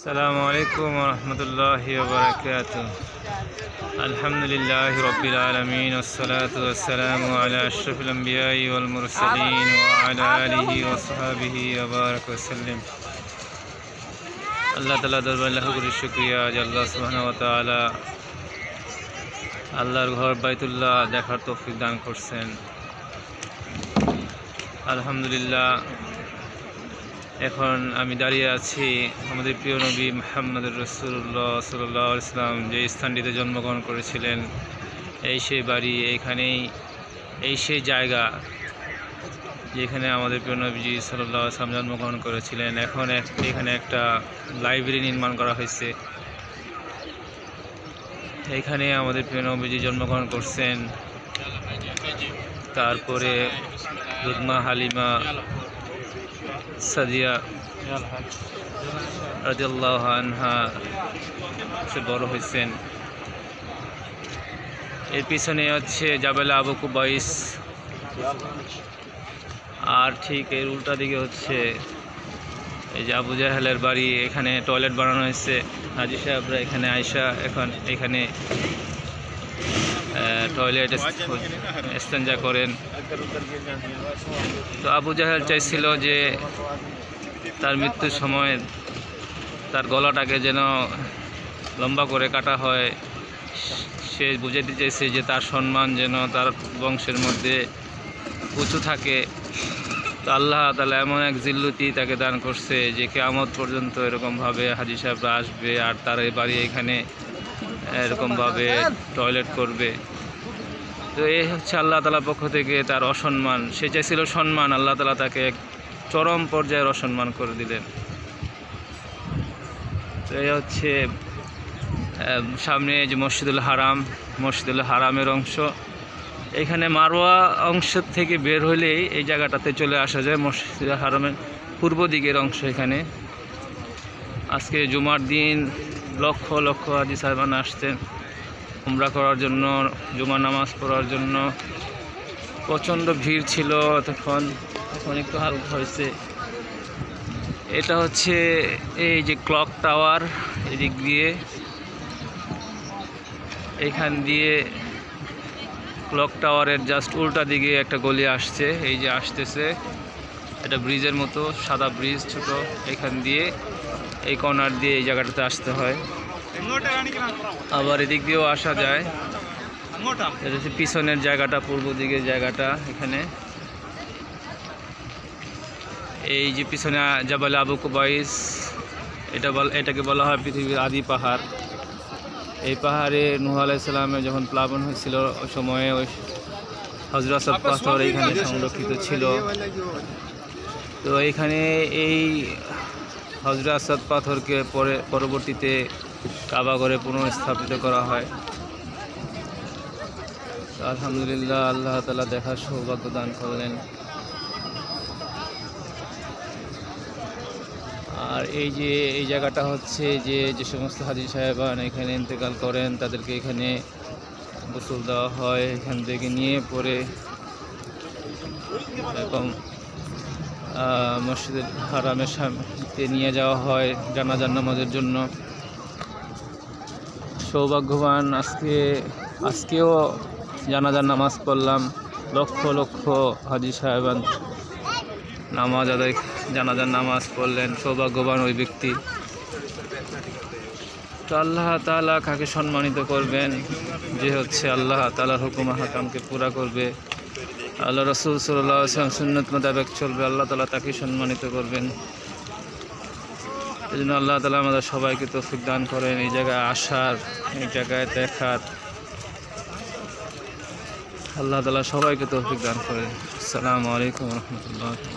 السلام عليكم ورحمة الله وبركاته الحمد لله رب العالمين والصلاة والسلام على أشرف الأنبياء والمرسلين وعلى آله وصحبه وبارك وسلم আল্লাহ তালা দরবার লাখ করি শুক্রিয়া যে আল্লাহ সুবহানাহু ওয়া তাআলা আল্লাহর ঘর বাইতুল্লাহ দেখার তৌফিক দান করছেন আলহামদুলিল্লাহ এখন আমি দাঁড়িয়ে আছি আমাদের প্রিয় নবী মোহাম্মদ রসুল্লাহ সাল্লাহ ইসলাম যে স্থানটিতে জন্মগ্রহণ করেছিলেন। এই সেই বাড়ি, এইখানেই, এই সেই জায়গা যেখানে আমাদের প্রিয় নবীজি সাল্লাহ আসলাম জন্মগ্রহণ করেছিলেন। এখন এখানে একটা লাইব্রেরি নির্মাণ করা হয়েছে। এইখানে আমাদের প্রিয় নবীজি জন্মগ্রহণ করছেন। তারপরে রুদমা হালিমা সাদিয়া রাজিয়াল্লাহ আনহা সে বড় হয়েছেন এর পিছনে হচ্ছে জাবেলা আবু কুবাইস। আর ঠিক এর উল্টা দিকে হচ্ছে এই যে আবু জাহেলের বাড়ি, এখানে টয়লেট বানানো হয়েছে। হাজি সাহেবরা এখানে আয়সা এখন এখানে টয়লেট স্টেঞ্জা করেন। তো আবু জাহেল চাইছিল যে তার মৃত্যুর সময় তার গলাটাকে যেন লম্বা করে কাটা হয়। সে বুঝাতে চাইছে যে তার সম্মান যেন তার বংশের মধ্যে উঁচু থাকে। তো আল্লাহ তালা এমন এক জিল্লুতি তাকে দান করছে যে কেয়ামত পর্যন্ত এরকমভাবে হাজি সাহেবরা আসবে আর তার বাড়ি এখানে এরকমভাবে টয়লেট করবে। তো এই হচ্ছে আল্লাহ তালার পক্ষ থেকে তার অসম্মান। সে চাইছিল সম্মান, আল্লাহ তালা তাকে এক চরম পর্যায়ের অসম্মান করে দিলেন। তো এই হচ্ছে সামনে যে মসজিদুল হারাম, মসজিদুল হারামের অংশ। এখানে মারোয়া অংশ থেকে বের হলেই এই জায়গাটাতে চলে আসা যায়, মসজিদুল হারামের পূর্ব দিকের অংশ এখানে। আজকে জুমার দিন, লক্ষ লক্ষ হাজি সাহেবান আসছেন উমরা করার জন্য জুমা নামাজ পড়ার জন্য। প্রচণ্ড ভিড় ছিল তখন এখন একটু হালকা হয়েছে। এটা হচ্ছে এই যে ক্লক টাওয়ার এদিক দিয়ে। এখান দিয়ে ক্লক টাওয়ারের জাস্ট উল্টা দিকে একটা গলি আসছে, এই যে আসতেছে। এটা ব্রিজের মতো, সাদা ব্রিজ ছোট, এখান দিয়ে। এই কর্নার দিয়ে এই জায়গাটাতে আসতে হয়। আবার এদিক দিয়েও আসা যায়। পিছনের জায়গাটা, পূর্ব দিকের জায়গাটা এখানে। এই যে পিছনে জাবাল আবু কুবাইস, এটা এটাকে বলা হয় পৃথিবীর আদি পাহাড়। এই পাহাড়ে নুহ আলাইসাল্লামের যখন প্লাবন হয়েছিল, ওই সময়ে ওই হজরত পাথর এখানে সংরক্ষিত ছিল। তো এখানে এই হজরত আসাদ পাথরকে পরে পরবর্তীতে কাবা করে পুনঃস্থাপিত করা হয়। আলহামদুলিল্লাহ, আল্লাহ তালা দেখার সৌভাগ্য দান করলেন। আর এই যে, এই জায়গাটা হচ্ছে যে যে সমস্ত হাজির সাহেবান এখানে ইন্তেকাল করেন, তাদেরকে এখানে গোসল দেওয়া হয়, এখান থেকে নিয়ে পরে এরকম মসজিদের হারামের সামনে নিয়ে যাওয়া হয় জানাজার নামাজের জন্য। সৌভাগ্যবান আজকে, আজকেও জানাজার নামাজ পড়লাম। লক্ষ লক্ষ হাজি সাহেবান নামাজ আদায়, জানাজার নামাজ পড়লেন। সৌভাগ্যবান ওই ব্যক্তি। তো আল্লাহ তাআলা কাকে সম্মানিত করবেন? যে হচ্ছে আল্লাহ তাআলার হুকুম হাকামকে পুরা করবে। আল্লাহ রসুল সাল্লাহ সুন্নত মোতাবেক চলবে, আল্লাহ তালা তাকে সম্মানিত করবেন। এই জন্য আল্লাহ তালা আমাদের সবাইকে তৌফিক দান করেন, এই জায়গায় আসার, এই জায়গায় দেখার। আল্লাহ তালা সবাইকে তৌফিক দান করেন। আসসালামু আলাইকুম রহমতুল্লাহ।